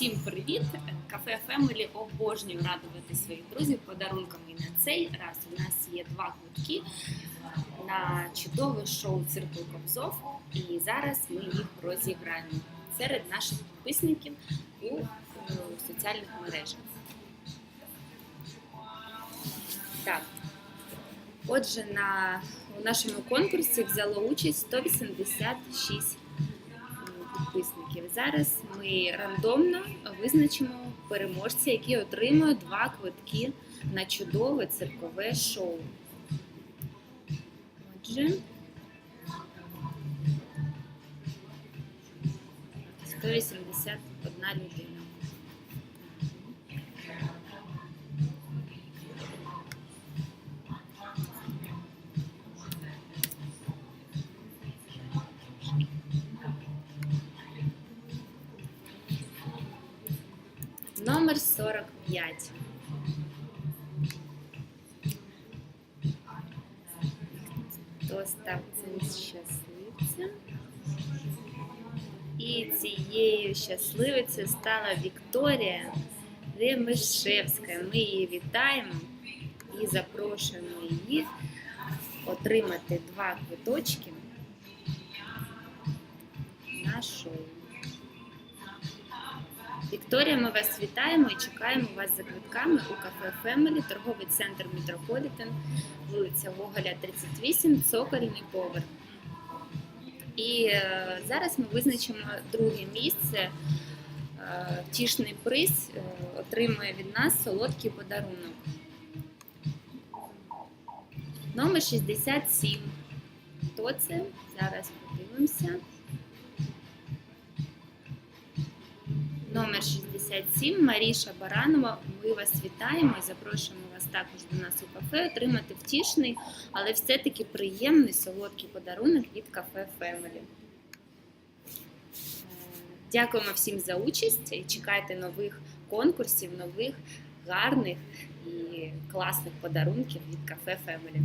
Всім привіт! Кафе Фемелі обожнюю радувати своїх друзів подарунками. І на цей раз у нас є два квитки на чудове шоу цирку Кобзов. І зараз ми їх розіграємо серед наших підписників у е, соціальних мережах. Так. Отже, на у нашому конкурсі взяло участь 186 підписників. Зараз ми рандомно визначимо переможця, який отримує два квитки на чудове циркове шоу. Отже, 181 людина. Номер 45. Хто став цим щасливцем? І цією щасливицею стала Вікторія Ремешевська. Ми її вітаємо і запрошуємо її отримати два квиточки Вікторія, ми вас вітаємо і чекаємо вас за квитками у кафе Фемелі, торговий центр Метрополітен, вулиця Гоголя, 38, цокольний поверх. І е, зараз ми визначимо друге місце. Е, втішний приз е, отримує від нас солодкий подарунок. Номер 67. Хто це? Зараз подивимося. Номер 67 Маріша Баранова. Ми вас вітаємо і запрошуємо вас також до нас у кафе отримати втішний, але все-таки приємний солодкий подарунок від кафе. Е, Дякуємо всім за участь і чекайте нових конкурсів, нових гарних і класних подарунків від кафе Family.